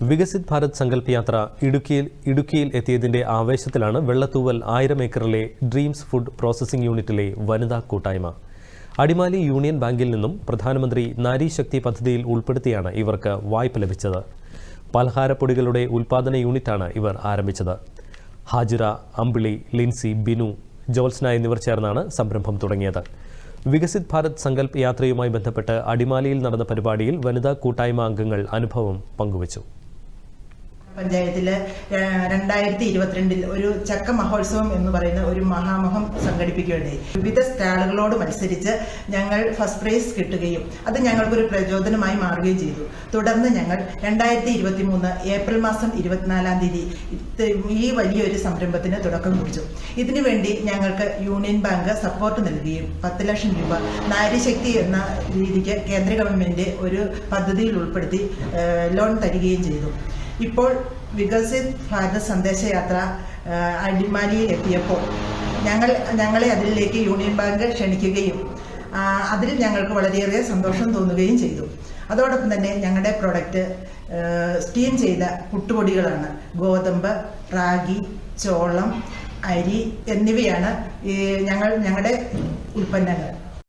വികസിത് ഭാരത് സങ്കല്പ് യാത്ര ഇടുക്കിയിൽ ഇടുക്കിയിൽ എത്തിയതിന്റെ ആവേശത്തിലാണ് വെള്ളത്തൂവൽ ആയിരം ഏക്കറിലെ ഡ്രീംസ് ഫുഡ് പ്രോസസ്സിംഗ് യൂണിറ്റിലെ വനിതാ കൂട്ടായ്മ. അടിമാലി യൂണിയൻ ബാങ്കിൽ നിന്നും പ്രധാനമന്ത്രി നാരി ശക്തി പദ്ധതിയിൽ ഉൾപ്പെടുത്തിയാണ് ഇവർക്ക് വായ്പ ലഭിച്ചത്. പലഹാരപ്പൊടികളുടെ ഉൽപാദന യൂണിറ്റാണ് ഇവർ ആരംഭിച്ചത്. ഹാജിറ അമ്പിളി ലിൻസി ബിനു ജോൽസ്ന എന്നിവർ ചേർന്നാണ് സംരംഭം തുടങ്ങിയത്. വികസിത് ഭാരത് സങ്കല്പ് യാത്രയുമായി ബന്ധപ്പെട്ട് അടിമാലിയിൽ നടന്ന പരിപാടിയിൽ വനിതാ കൂട്ടായ്മ അംഗങ്ങൾ അനുഭവം പങ്കുവച്ചു. പഞ്ചായത്തിൽ രണ്ടായിരത്തി ഇരുപത്തിരണ്ടിൽ ഒരു ചക്ക മഹോത്സവം എന്ന് പറയുന്ന ഒരു മഹാമഹം സംഘടിപ്പിക്കുകയുണ്ടായി. വിവിധ സ്റ്റാളുകളോട് മത്സരിച്ച് ഞങ്ങൾ ഫസ്റ്റ് പ്രൈസ് കിട്ടുകയും അത് ഞങ്ങൾക്കൊരു പ്രചോദനമായി മാറുകയും ചെയ്തു. തുടർന്ന് ഞങ്ങൾ രണ്ടായിരത്തി ഇരുപത്തി മൂന്ന് ഏപ്രിൽ മാസം ഇരുപത്തിനാലാം തീയതി ഈ വലിയൊരു സംരംഭത്തിന് തുടക്കം കുറിച്ചു. ഇതിനുവേണ്ടി ഞങ്ങൾക്ക് യൂണിയൻ ബാങ്ക് സപ്പോർട്ട് നൽകുകയും പത്ത് ലക്ഷം രൂപ നാരിശക്തി എന്ന രീതിക്ക് കേന്ദ്ര ഗവൺമെന്റ് ഒരു പദ്ധതിയിൽ ഉൾപ്പെടുത്തി ലോൺ തരികയും ചെയ്തു. ഇപ്പോൾ വികസിത് ഭാരത് സന്ദേശയാത്ര അടിമാലിയിൽ എത്തിയപ്പോൾ ഞങ്ങൾ ഞങ്ങളെ അതിലേക്ക് യൂണിയൻ ബാങ്ക് ക്ഷണിക്കുകയും അതിൽ ഞങ്ങൾക്ക് വളരെയേറെ സന്തോഷം തോന്നുകയും ചെയ്തു. അതോടൊപ്പം തന്നെ ഞങ്ങളുടെ പ്രൊഡക്റ്റ് സ്റ്റീം ചെയ്ത പുട്ടുപൊടികളാണ്. ഗോതമ്പ് റാഗി ചോളം അരി എന്നിവയാണ് ഞങ്ങൾ ഞങ്ങളുടെ ഉൽപ്പന്നങ്ങൾ.